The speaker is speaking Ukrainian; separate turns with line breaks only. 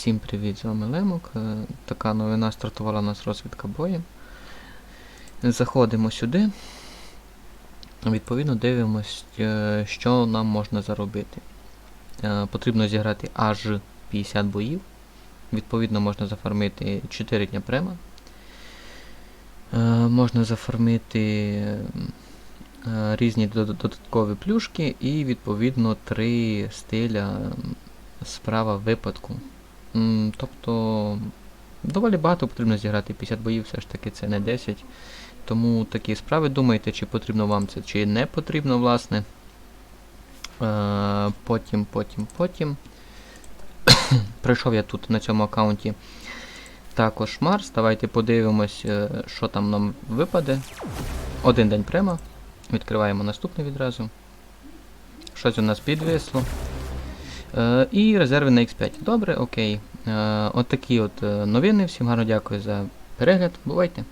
Всім привіт, з вами Лемок. Е, Така новина стартувала у нас розвідка бою. Заходимо сюди. Відповідно дивимось, е, що нам можна заробити. Е, Потрібно зіграти аж 50 боїв. Відповідно, можна зафармити 4 дня према. Можна зафармити різні додаткові плюшки і відповідно 3 стиля справа випадку. Тобто доволі багато потрібно зіграти 50 боїв, все ж таки це не 10. Тому такі справи думайте, чи потрібно вам це, чи не потрібно, власне. Е, потім, потім, потім. Пройшов я тут на цьому аккаунті також Марс. Давайте подивимось, е, що там нам випаде. Один день према. Відкриваємо наступний відразу. Щось у нас підвисло. Е, і резерви на X5. Добре, окей. Е, от такі от е, новини. Всім гарно дякую за перегляд. Бувайте!